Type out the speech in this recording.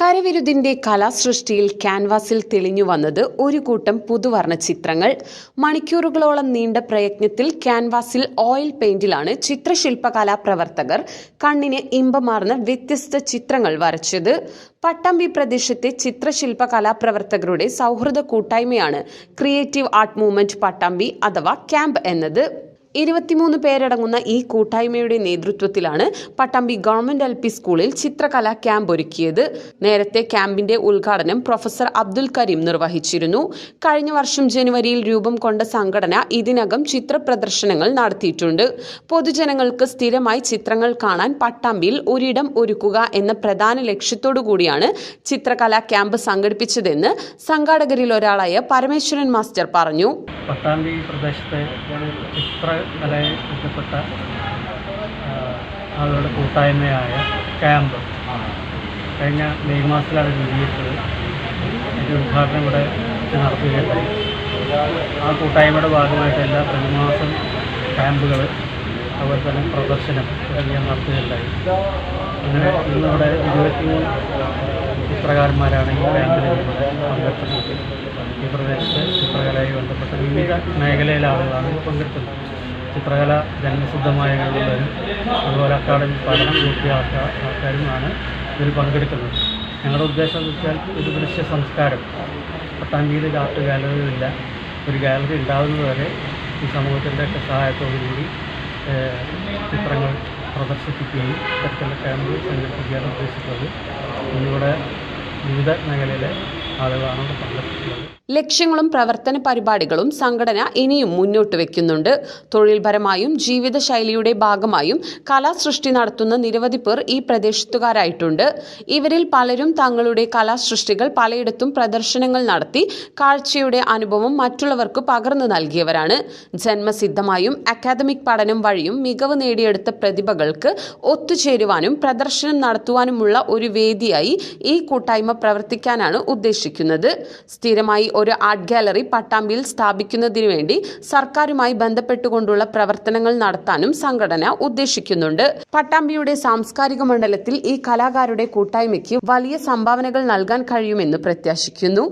കരവിരുതിന്റെ കലാസൃഷ്ടിയിൽ ക്യാൻവാസിൽ തെളിഞ്ഞു വന്നത് ഒരു കൂട്ടം പുതുവർണ ചിത്രങ്ങൾ. മണിക്കൂറുകളോളം നീണ്ട പ്രയത്നത്തിൽ ക്യാൻവാസിൽ ഓയിൽ പെയിന്റിലാണ് ചിത്രശില്പകലാ പ്രവർത്തകർ കണ്ണിന് ഇമ്പമാർന്ന വ്യത്യസ്ത ചിത്രങ്ങൾ വരച്ചത്. പട്ടാമ്പി പ്രദേശത്തെ ചിത്രശില്പ കലാപ്രവർത്തകരുടെ സൗഹൃദ കൂട്ടായ്മയാണ് ക്രിയേറ്റീവ് ആർട്ട് മൂവ്മെന്റ് പട്ടാമ്പി അഥവാ ക്യാമ്പ് എന്നത്. ഇരുപത്തിമൂന്ന് പേരടങ്ങുന്ന ഈ കൂട്ടായ്മയുടെ നേതൃത്വത്തിലാണ് പട്ടാമ്പി ഗവൺമെന്റ് എൽ പി സ്കൂളിൽ ചിത്രകലാ ക്യാമ്പ് ഒരുക്കിയത്. നേരത്തെ ക്യാമ്പിന്റെ ഉദ്ഘാടനം പ്രൊഫസർ അബ്ദുൽ കരീം നിർവഹിച്ചിരുന്നു. കഴിഞ്ഞ വർഷം ജനുവരിയിൽ രൂപം കൊണ്ട സംഘടന ഇതിനകം ചിത്ര പ്രദർശനങ്ങൾ നടത്തിയിട്ടുണ്ട്. പൊതുജനങ്ങൾക്ക് സ്ഥിരമായി ചിത്രങ്ങൾ കാണാൻ പട്ടാമ്പിയിൽ ഒരിടം ഒരുക്കുക എന്ന പ്രധാന ലക്ഷ്യത്തോടു കൂടിയാണ് ചിത്രകലാ ക്യാമ്പ് സംഘടിപ്പിച്ചതെന്ന് സംഘാടകരിൽ ഒരാളായ പരമേശ്വരൻ മാസ്റ്റർ പറഞ്ഞു. പട്ടാമ്പി പ്രദേശത്തെ ചിത്രകലയെ ബന്ധപ്പെട്ട ആളുകളുടെ കൂട്ടായ്മയായ ക്യാമ്പ്. കഴിഞ്ഞ മെയ് മാസത്തിലാണ് രൂപീകരിച്ചത് അതിന്റെ ഉദ്ഘാടനം ഇവിടെ നടത്തുകയുണ്ടായി. ആ കൂട്ടായ്മയുടെ ഭാഗമായിട്ട് എല്ലാ പ്രതിമാസം ക്യാമ്പുകൾ അതുപോലെ തന്നെ പ്രദർശനം തുടങ്ങിയ നടത്തുകയുണ്ടായി. അങ്ങനെ ഇന്നിവിടെ ഇരുപത്തിമൂന്ന് ചിത്രകാരന്മാരാണ് ഈ ക്യാമ്പിൽ പങ്കെടുക്കുന്നത് ഈ പ്രദേശത്ത് ചിത്രകലയുമായി ബന്ധപ്പെട്ട വിവിധ മേഖലയിലെ ആളുകളാണ് പങ്കെടുക്കുന്നത്. ചിത്രകല ജന്മസിദ്ധമായ കഴിവുള്ളവരും അതുപോലെ അക്കാദമി പഠനം പൂർത്തിയാക്കുക ആൾക്കാരുമാണ് ഇതിൽ പങ്കെടുക്കുന്നത്. ഞങ്ങളുടെ ഉദ്ദേശം എന്ന് വെച്ചാൽ ഒരു ദൃശ്യ സംസ്കാരം. പട്ടാമ്പിയിൽ ആർട്ട് ഗാലറിയില്ല ഒരു ഗാലറി ഉണ്ടാകുന്നതുവരെ ഈ സമൂഹത്തിന്റെ ഒക്കെ സഹായത്തോടു കൂടി ചിത്രങ്ങൾ പ്രദർശിപ്പിക്കുകയും ഇത്തരത്തിലുള്ള ക്യാമ്പുകൾ സംഘടിപ്പിക്കുകയാണ് ഉദ്ദേശിക്കുന്നത് ഇന്നിവിടെ വിവിധ മേഖലയിലെ ലക്ഷ്യങ്ങളും പ്രവർത്തന പരിപാടികളും സംഘടന ഇനിയും മുന്നോട്ട് വെക്കുന്നുണ്ട്. തൊഴിൽപരമായും ജീവിതശൈലിയുടെ ഭാഗമായും കലാസൃഷ്ടി നടത്തുന്ന നിരവധി പേർ ഈ പ്രദേശത്തുകാരായിട്ടുണ്ട്. ഇവരിൽ പലരും തങ്ങളുടെ കലാസൃഷ്ടികൾ പലയിടത്തും പ്രദർശനങ്ങൾ നടത്തി കാഴ്ചയുടെ അനുഭവം മറ്റുള്ളവർക്ക് പകർന്നു നൽകിയവരാണ്. ജന്മസിദ്ധമായും അക്കാദമിക് പഠനം വഴിയും മികവ് നേടിയെടുത്ത പ്രതിഭകൾക്ക് ഒത്തുചേരുവാനും പ്രദർശനം നടത്തുവാനുമുള്ള ഒരു വേദിയായി ഈ കൂട്ടായ്മ പ്രവർത്തിക്കാനാണ് ഉദ്ദേശിക്കുന്നത്. സ്ഥിരമായി ഒരു ആർട്ട് ഗാലറി പട്ടാമ്പിയിൽ സ്ഥാപിക്കുന്നതിനു വേണ്ടി സർക്കാരുമായി ബന്ധപ്പെട്ടുകൊണ്ടുള്ള പ്രവർത്തനങ്ങൾ നടത്താനും സംഘടന ഉദ്ദേശിക്കുന്നുണ്ട്. പട്ടാമ്പിയുടെ സാംസ്കാരിക മണ്ഡലത്തിൽ ഈ കലാകാരുടെ കൂട്ടായ്മയ്ക്ക് വലിയ സംഭാവനകൾ നൽകാൻ കഴിയുമെന്ന് പ്രത്യാശിക്കുന്നു.